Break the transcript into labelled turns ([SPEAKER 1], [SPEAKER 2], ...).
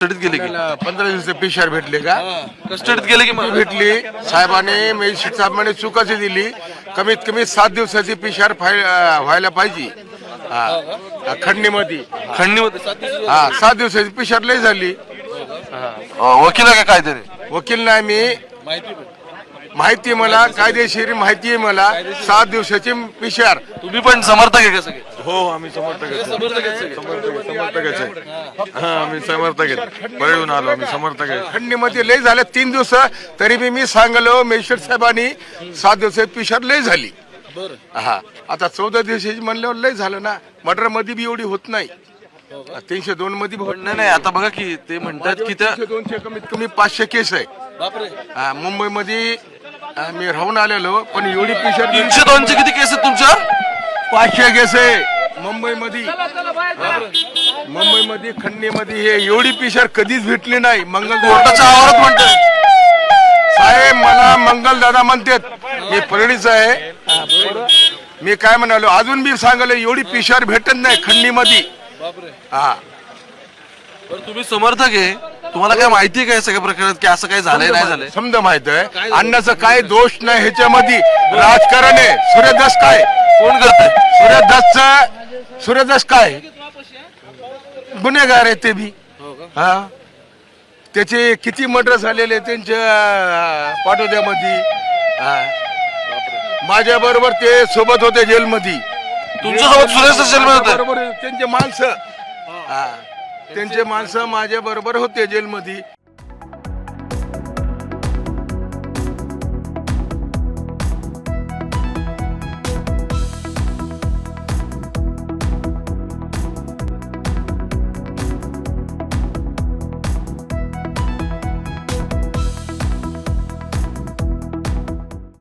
[SPEAKER 1] कस्टडीत गेले की.
[SPEAKER 2] पंधरा दिवस पिशार भेटले का?
[SPEAKER 1] कस्टडीत गेले की
[SPEAKER 2] भेटली. साहेबांनी मॅजिस्ट्रेट साहेबांनी चुकाची दिली. कमीत कमी सात दिवसाची पिशार व्हायला पाहिजे. हा. खंडणीमध्ये.
[SPEAKER 1] खंडणीमध्ये
[SPEAKER 2] हा सात दिवसाची पिशार लय झाली.
[SPEAKER 1] वकील आहे का कायतरी?
[SPEAKER 2] वकील नाही मी. माहिती मला कायदेशीर माहिती आहे मला. सात दिवसाची पिशार
[SPEAKER 1] तुम्ही पण समर्थक आहे का सगळे?
[SPEAKER 2] हो आम्ही समर्थक आहे.
[SPEAKER 1] समर्थक
[SPEAKER 2] समर्थकच आहे हा आम्ही समर्थक आहेत. पळून आलो आम्ही समर्थक आहे खंडणीमध्ये लय झाले तीन दिवस तरी बी मी सांगलो मॅजिस्ट्रेट साहेबांनी सात दिवसाची पिशार लय झाली. हा आता चौदा दिवसाची म्हणल्यावर लय झालं ना मर्डरमध्ये बी एवढी होत नाही. तीनशे दोन मध्ये बी होत
[SPEAKER 1] पण नाही नाही आता बघा की ते म्हणतात की त्या
[SPEAKER 2] तीनशे दोनशे कमीत कमी पाचशे केस आहे. हा, मुंबईमध्ये मी राहून आलेलो पण एवढी पिशार
[SPEAKER 1] तीनशे दोनशे किती केस आहेत तुमच्यावर?
[SPEAKER 2] पाचशे केस. आहे मुंबईमध्ये मुंबईमध्ये खंडणीमध्ये हे एवढी पिशार कधीच भेटली नाही. मंगल
[SPEAKER 1] कोर्टाच्या आवारात म्हणतात.
[SPEAKER 2] साहेब मला मंगल दादा म्हणतात. मी परळीच आहे. मी काय म्हणालो अजून मी सांगलो एवढी पिशार भेटत नाही खंडणीमध्ये हा.
[SPEAKER 1] बरं, तुम्ही समर्थक आहे. तुम्हाला काय माहिती आहे का या सगळ्या प्रकारात की असं काही झालंय नाही झालंय?
[SPEAKER 2] समजा माहीत आहे. अन्नाचं काय दोष नाही ह्याच्यामध्ये. राजकारण आहे. सूर्यदास काय?
[SPEAKER 1] कोण करतंय?
[SPEAKER 2] सूर्यदासचा सूर्यदास काय? गुन्हेगार आहे ते बी. हा? त्याचे किती मर्डर झालेले त्यांच्या पाटोद्यामध्ये माझ्या बरोबर ते सोबत होते जेलमध्ये.
[SPEAKER 1] तुमच्यासोबत सुरेश जेलमध्ये होते.
[SPEAKER 2] बरोबर त्यांचे माणसं. हा. त्यांचे माणसं माझ्या बरोबर होते जेलमध्ये.